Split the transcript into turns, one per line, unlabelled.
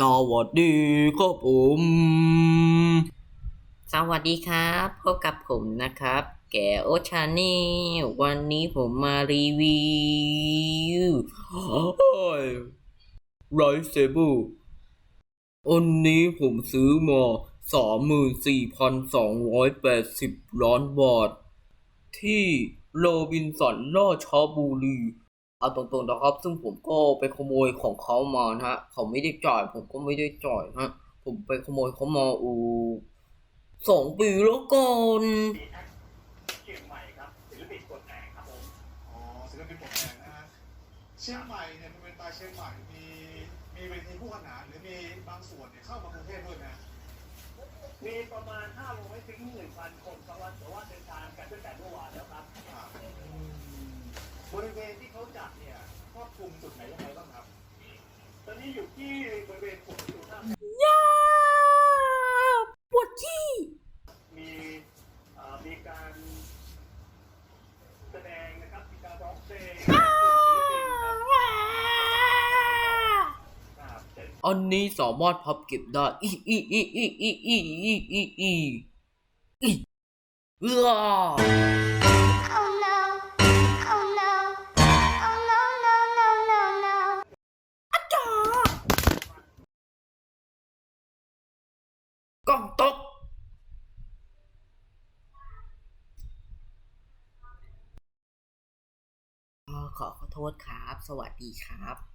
สวัสดีครับผม
สวัสดีครับพบกับผมนะครับ แกโอชาแนลวันนี้ผมมารีวิว
ไรเซเบอร์อันนี้ผมซื้อมาสามหมื่นสี่พันสองร้อยแปดสิบล้านบาท ที่โรบินสันราชบุรี เอาตรงๆนะครับ ซึ่งผมก็ไปขโมยของเขามานะฮะ เขาไม่ได้จ่าย ผมก็ไม่ได้จ่ายฮะ ผมไปขโมยเขามาอูสองปีแล้วก่อน
เชียงใหม่ครับศิลปินกดแอกครับผม
อ๋อศิลปินปลดแอกนะฮะเชียงใหม่เนี่ยมันเป็นตายเชียงใหม่ มีมีเวทีคู่ขนานหรือมีบางส่วนเนี่ยเข้ามากรุงเทพด้วยนะ
มีประมาณ500ถึง1,000คนสำหรับแต่ว่าเดินทางกันตั้งแต่เมื่อวานแล้วครับ
อ่า
บริเวณที่เขาจัดเนี่ย
ครอบคลุมจุดไหนยังไงบ้างครับ
ตอนนี้อ ยู่ที่บริเวณปุ่มประตูท่า
ยาปวดขี้
มีเอ่อมีการแสดงนะครับมีการร้องเพลงศิลปินครับครับเสร็จ
อันนี้สามารถพับเก็บได้อีอีอีอีอีอีอีอีอีอีเอื้ กล้องตก
ขอขอโทษครับ สวัสดีครับ